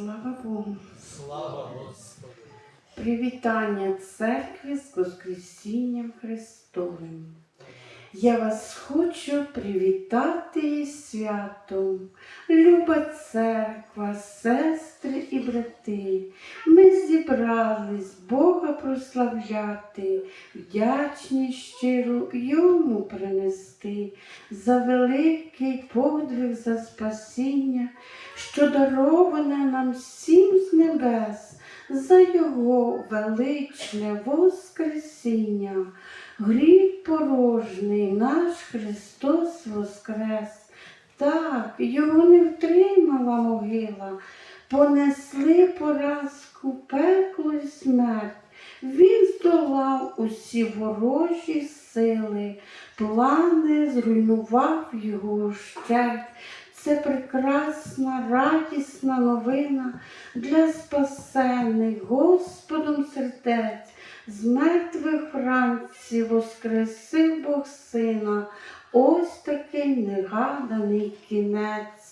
Слава Богу. Слава Господу! Привітання церкві з Воскресінням Христовим. Я вас хочу привітати святом, люба церква, сестри і брати. Ми зібрались Бога прославляти, вдячність щиру йому принести за великий подвиг за спасіння, що дароване нам всім з небес за його величне Воскресіння. Гріх порожний наш Христос Воскрес. Так, його не втримала могила, понесли поразку пекло й смерть. Він здолав усі ворожі сили, плани зруйнував його вщерть. Це прекрасна, радісна новина для спасених Господом сердець. З мертвих вранці воскресив Бог Сина, ось такий негаданий кінець.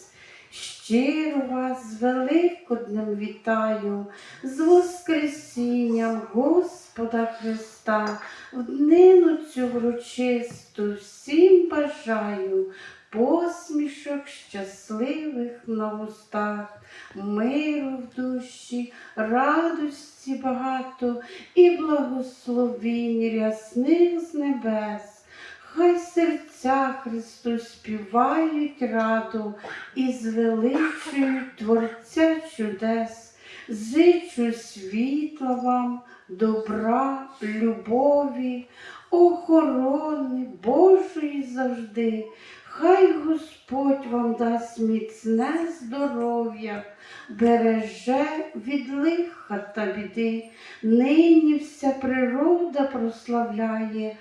Щиро вас з Великоднем вітаю, з Воскресінням Господа Христа, в днину цю врочисту всім бажаю посмішок щасливих на вустах, миру в душі, радості багато і благословінь рясних з небес. Хай серця Христу співають раду і звеличують Творця чудес. Зичу світла вам, добра, любові, охорони Божої завжди. Хай Господь вам дасть міцне здоров'я, береже від лиха та біди. Нині вся природа прославляє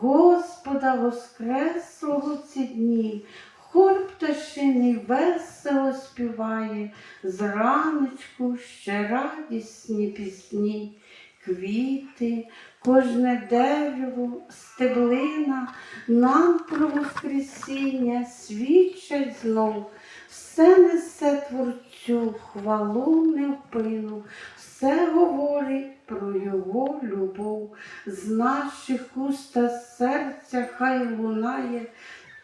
Господа Воскреслого ці дні. Хор пташиний весело співає, зраночку ще радісні пісні, квіти, кожне дерево, стеблина нам про Воскресіння свідчать знов. Все несе Творцю хвалу невпину, все говорить про Його любов. З наших уст та серця хай лунає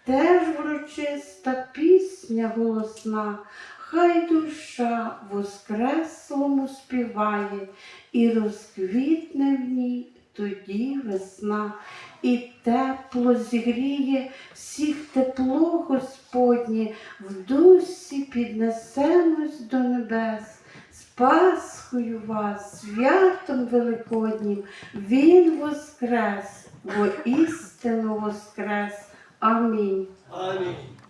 теж врочиста пісня голосна, хай душа воскреслому співає і розквітне в ній тоді весна, і тепло зігріє всіх тепло Господнє, в дусі піднесемось до небес. Пасхою вас, святом Великоднім, Він воскрес, бо істину воскрес. Амінь. Амінь.